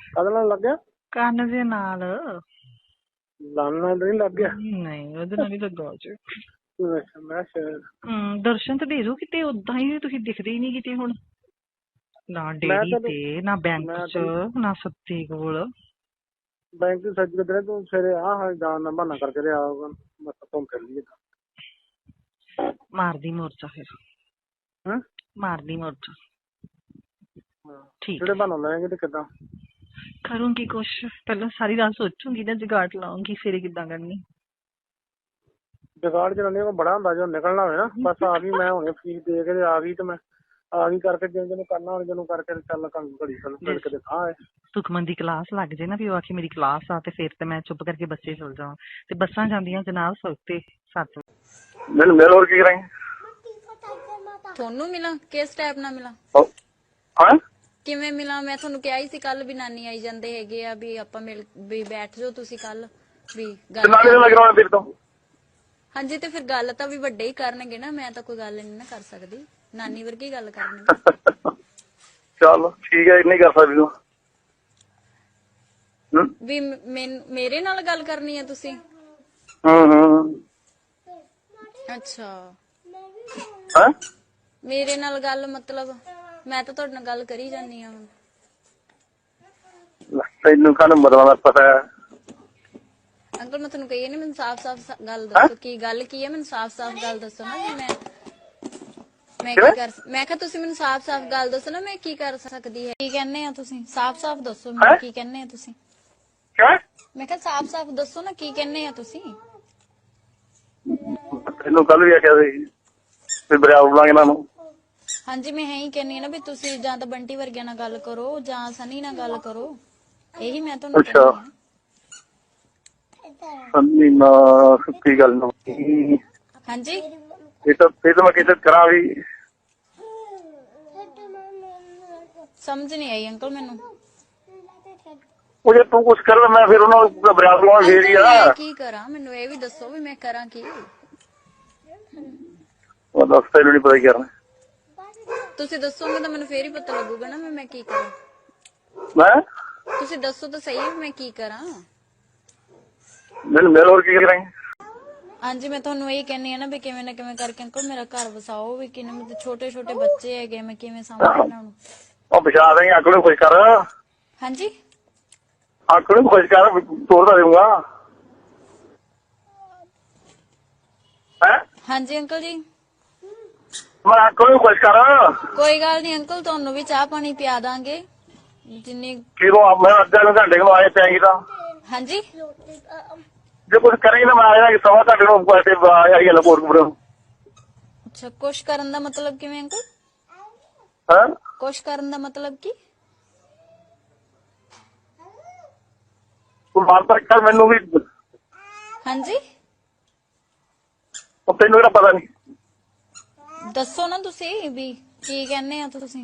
ਕਦ ਨਾਲ ਲੱਗ ਗਿਆ? ਕੰਨ ਦੇ ਨਾਲ। ਲੰਨ ਨਾਲ ਨਹੀਂ ਲੱਗ ਗਿਆ? ਨਹੀਂ ਉਹਦੇ ਨਾਲ ਨਹੀਂ ਲੱਗਾ ਜੀ ਅੱਛਾ, ਮੈਂ ਸ਼ਾਇਦ ਹਮ ਦਰਸ਼ਨ ਤਾਂ ਦੇ ਦੋ ਕਿਤੇ ਉਦਾਂ ਹੀ ਤੁਸੀਂ ਦਿਖਦੇ ਹੀ ਨਹੀਂ ਕਿਤੇ ਹੁਣ। ਨਾ ਡੇਰੀ ਤਾਂ- ਤੇ ਨਾ ਬੈਂਕ ਮੈਂ 'ਚ ਨਾ ਸੱਤੇ ਕੋਲ। ਬੈਂਕ ਦੀ ਸੱਜ ਕਿਧਰੇ ਤੂੰ ਸਵੇਰੇ ਆ ਹਾਂ ਜਾਣ ਦਾ ਬਹਾਨਾ ਕਰਕੇ ਰਿਹਾ ਹੋਗਾ ਮੈਂ ਤਾਂ ਘੁੰਮ ਫਿਰ ਲਈ ਮਾਰਦੀ ਮੋਰਚਾ ਫਿਰ। ਹਾਂ? ਮਾਰਦੀ ਮੋਰਚਾ। ਠੀਕ। ਜਿਹੜੇ ਬਹਾਨਾ ਲਾਏਗੇ ਤੇ ਕਿਦਾਂ? ਕਰੂੰਗੀ ਕੁਛ। ਪਹਿਲਾਂ ਸਾਰੀ ਰਾਤ ਸੋਚੂੰਗੀ ਨਾ ਜਗਾੜ ਲਾਉਂਗੀ ਫਿਰ ਕਿੱਦਾਂ ਕਰਨੀ। ਜਗਾੜ ਜਨਾਨੀ ਕੋ ਬੜਾ ਹੁੰਦਾ ਜੋ ਨਿਕਲਣਾ ਹੋਵੇ ਨਾ ਬਸ ਆ ਗਈ ਮੈਂ ਹੁਣੇ ਫੀਸ ਦੇ ਕੇ ਤੇ ਆ ਗਈ ਤੇ ਮੈਂ ਆ ਗਈ ਕਰਕੇ ਜਿਵੇਂ ਜਿਹਨੂੰ ਕਰਨਾ ਹੋਵੇ ਜਿਹਨੂੰ ਕਰਕੇ ਤੇ ਚੱਲ ਕੰਮ ਘੜੀ ਚੱਲ ਫਿਰ ਕਿਤੇ ਥਾਂ ਹੈ। ਸੁਖਮਨ ਦੀ ਕਲਾਸ ਲੱਗ ਜੇ ਨਾ ਵੀ ਉਹ ਆਖੇ ਮੇਰੀ ਕਲਾਸ ਆ ਤੇ ਫਿਰ ਤੇ ਮੈਂ ਚੁੱਪ ਕਰਕੇ ਬੱਸੇ ਚਲ ਜਾਵਾਂ। ਤੇ ਬੱਸਾਂ ਜਾਂਦੀਆਂ ਜਨਾਬ ਸਵਖਤੇ ਸੱਤ। ਮੈਨੂੰ ਮੇਲ ਹੋਰ ਕੀ ਕਰਾਂਗੇ? ਤੁਹਾਨੂੰ ਮਿਲਾਂ? ਕਿਸ ਟਾਈਪ ਨਾਲ ਮਿਲਾਂ? ਹਾਂ? ਕਿਵੇਂ ਮਿਲਾਂ? ਮੈਂ ਤੁਹਾਨੂੰ ਕਿਹਾ ਹੀ ਸੀ ਕੱਲ ਵੀ ਨਾਨੀ ਆਈ ਜਾਂਦੇ ਹੈਗੇ ਆ ਵੀ ਆਪਾਂ ਮਿਲ ਵੀ ਬੈਠ ਜਾਓ ਤੁਸੀਂ ਕੱਲ ਵੀ ਗੱਲ ਨਾਲੇ ਲੱਗ ਰਿਹਾ ਫਿਰ ਤੋਂ? ਹਾਂਜੀ ਤੇ ਫਿਰ ਗੱਲ ਤਾਂ ਵੀ ਵੱਡੇ ਹੀ ਕਰਨਗੇ ਨਾ ਮੈਂ ਤਾਂ ਕੋਈ ਗੱਲ ਨਹੀਂ ਨਾ ਕਰ ਸਕਦੀ। ਨਾਨੀ ਵਰਗੀ ਗੱਲ ਕਰਨਗੇ ਚਲ ਠੀਕ ਹੈ ਇੰਨੀ ਕਰ ਸਕਦੀ ਤੂੰ। ਹੂੰ? ਵੀ ਮੈਨ- ਮੇਰੇ ਨਾਲ ਗੱਲ ਕਰਨੀ ਹੈ ਤੁਸੀਂ? ਹੂੰ ਹੂੰ। ਅੱਛਾ। ਹਾਂ? ਮੇਰੇ ਨਾਲ ਗੱਲ ਮਤਲਬ? ਮੈਂ ਤਾਂ ਤੁਹਾਡੇ ਨਾਲ ਗੱਲ ਕਰੀ ਜਾਂਦੀ ਆ ਹੁਣ। ਤੈਨੂੰ ਕਾਹਨੂੰ ਮਰਵਾਉਣ ਦਾ ਪਤਾ ਹੈ? ਅੰਕਲ ਮੈਂ ਤੁਹਾਨੂੰ ਕਹੀ ਨਹੀਂ ਮੈਨੂੰ ਸਾਫ਼-ਸਾਫ਼ ਗੱਲ ਦੱਸੋ ਕੀ ਗੱਲ ਕੀ ਹੈ? ਮੈਨੂੰ ਸਾਫ਼-ਸਾਫ਼ ਗੱਲ ਦੱਸੋ ਨਾ ਵੀ ਮੈਂ ਮੈਂ ਕੀ ਕਰ ਮੈਂ ਕਿਹਾ ਤੁਸੀਂ ਮੈਨੂੰ ਸਾਫ਼-ਸਾਫ਼ ਗੱਲ ਦੱਸੋ ਨਾ ਮੈਂ ਕੀ ਕਰ ਸਕਦੀ ਹੈ? ਕੀ ਕਹਿੰਦੇ ਆ ਤੁਸੀਂ? ਸਾਫ਼-ਸਾਫ਼ ਦੱਸੋ ਮੈਨੂੰ ਕੀ ਕਹਿੰਦੇ ਆ ਤੁਸੀਂ? ਕਿਵੇਂ? ਮੈਂ ਕਿਹਾ ਸਾਫ਼-ਸਾਫ਼ ਦੱਸੋ ਨਾ ਕੀ ਕਹਿੰਦੇ ਆ ਤੁਸੀਂ? ਤੈਨੂੰ ਕੱਲ ਵੀ ਆਖਿਆ ਸੀ ਵੀ ਬਰਿਆ ਬੁਲਾਂਗੇ ਇਹਨਾਂ ਨੂੰ। ਹਾਂਜੀ ਮੈਂ ਇਹੀ ਕਹਿੰਨੀ ਆ ਨਾ ਵੀ ਤੁਸੀਂ ਜਾਂ ਤਾਂ ਬੰਟੀ ਵਰਗਿਆਂ ਨਾਲ ਗੱਲ ਕਰੋ ਜਾਂ ਸਨੀ ਨਾਲ ਗੱਲ ਕਰੋ। ਇਹੀ ਮੈਂ ਤੁਹਾਨੂੰ ਅੱਛਾ। ਕਹਿੰਦੀ ਸੰਨੀ ਨਾ ਕੀ ਗੱਲ ਨਾ ਇਹ ਹਾਂਜੀ? ਤਾਂ ਇਹ ਤਾਂ ਮੈਂ ਕਿਤੇ ਕਰਾਂ ਵੀ ਸਮਝ ਨਹੀਂ ਆਈ ਅੰਕਲ ਮੈਨੂੰ। ਉਹ ਜੇ ਤੂੰ ਕੁਝ ਕਰ ਮੈਂ ਫਿਰ ਉਹਨਾਂ ਨੂੰ ਬਰਿਆ ਬੁਲਾਉਣਾ ਫੇਰ ਹੀ ਅੰਕਲ, ਆ ਕੀ ਕਰਾਂ? ਮੈਨੂੰ ਇਹ ਵੀ ਦੱਸੋ ਵੀ ਮੈਂ ਕਰਾਂ ਕੀ। ਉਹ ਦੱਸ ਤੈਨੂੰ ਨਹੀਂ ਪਤਾ ਕੀ ਕਰਨਾ। ਤੁਸੀਂ ਦੱਸੋਗੇ ਤਾਂ ਮੈਨੂੰ ਫੇਰ ਹੀ ਪਤਾ ਲੱਗੂਗਾ ਨਾ ਮੈਂ ਮੈਂ ਕੀ ਕਰਾਂ। ਮੈਂ? ਤੁਸੀਂ ਦੱਸੋ ਤਾਂ ਸਹੀ ਵੀ ਮੈਂ ਕੀ ਕਰਾਂ। ਮੈਨੂੰ ਮੇਲ ਹੋਰ ਕੀ ਕਰਾਂਗੇ ਹਾਂਜੀ ਮੈਂ ਤੁਹਾਨੂੰ ਇਹ ਕਹਿੰਨੀ ਆ ਨਾ ਵੀ ਕਿਵੇਂ ਨਾ ਕਿਵੇਂ ਕਰਕੇ ਅੰਕਲ ਮੇਰਾ ਘਰ ਵਸਾਓ ਵੀ ਕਿਨੇ ਮੇਰੇ ਛੋਟੇ ਛੋਟੇ ਬੱਚੇ ਹੈਗੇ ਮੈਂ ਕਿਵੇਂ ਸਾਂਭਾਂ ਇਹਨਾਂ ਨੂੰ। ਉਹ ਬਿਛਾ ਦੇਂਗੇ ਅੱਖ ਨੂੰ ਖੁਸ਼ ਕਰ। ਹਾਂਜੀ? ਅੱਖ ਨੂੰ ਖੁਸ਼ ਕਰ ਤੋੜ ਦਾ ਦੇਊਂਗਾ। ਹੈ? ਹਾਂਜੀ ਅੰਕਲ ਜੀ। ਮੈਂ ਕਰ। ਕੋਈ ਗੱਲ ਨਹੀਂ ਅੰਕਲ ਤੁਹਾਨੂੰ ਵੀ ਚਾਹ ਪਾਣੀ ਪਿਆ ਦਾਂਗੇ। ਜਿੰਨੀ ਕਿਦੋਂ ਮੈਂ ਅੱਧੇ ਨੂੰ ਘੰਟੇ ਨੂੰ ਆਏ ਪੈਂਗੀ ਤਾਂ। ਹਾਂਜੀ? ਜੇ ਕੁਝ ਕਰੇਂਗੇ ਤਾਂ ਮੈਂ ਕਿ ਸਵਾ ਘੰਟੇ ਨੂੰ ਪੈਸੇ ਆਈ ਗੱਲ ਕੋਟ ਕੋਟ ਅੱਛਾ ਕੁਛ ਕਰਨ ਦਾ ਮਤਲਬ ਕਿਵੇਂ ਅੰਕਲ? ਹਾਂ? ਕੁਛ ਕਰਨ ਦਾ ਮਤਲਬ ਕੀ? ਤੂੰ ਪਰ ਕਰ ਮੈਨੂੰ ਵੀ ਹਾਂਜੀ? ਉਹ ਤੈਨੂੰ ਕਿਹੜਾ ਪਤਾ ਨਹੀਂ ਦੱਸੋ ਨਾ ਤੁਸੀਂ ਵੀ ਕੀ ਕਹਿੰਦੇ ਆ ਤੁਸੀਂ?